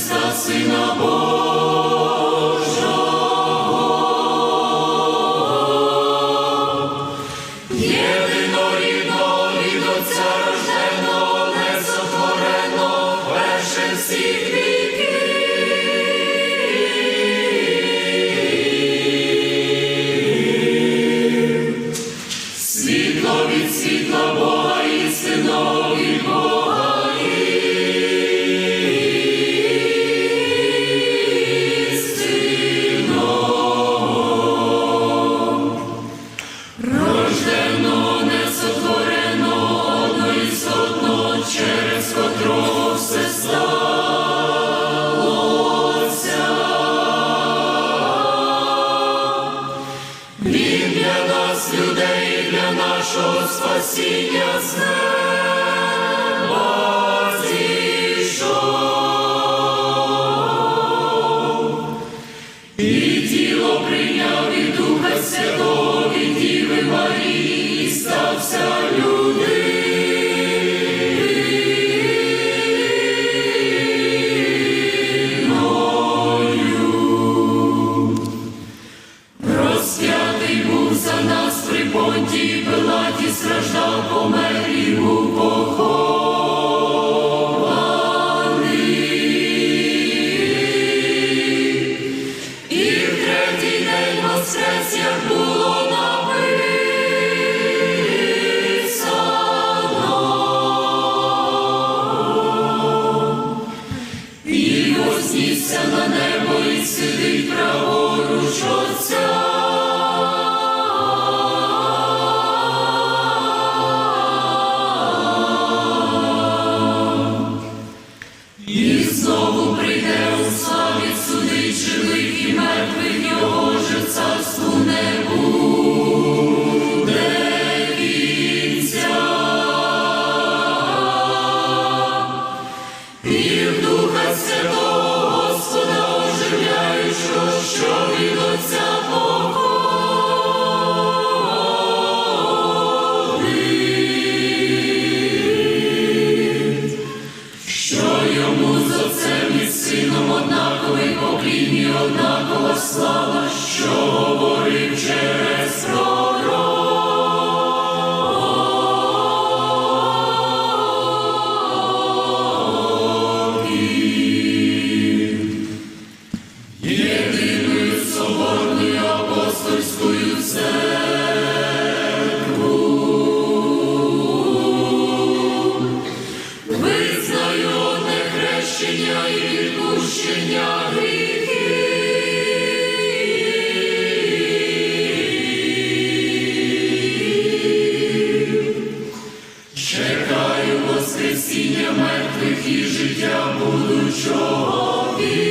Христа, Сина Божого. Єдино рідного від Отця рожденого, несотвореного, перше всіх віків. Світло від світла Бога істинного і Бога. Що спасіння з неба зійшов. І тіло прийняв від Духа Святого від Діви Марії, і стався людиною. Був за понтії Пилаті, страждав, помер і був похований. І в третій день воскрес, як було написано. І вознісся на небо і сидить праворуч Отця. слава, що говорив через пророки. Єдиною соборною апостольською церкву визнаю хрещення і відпущення. Lucio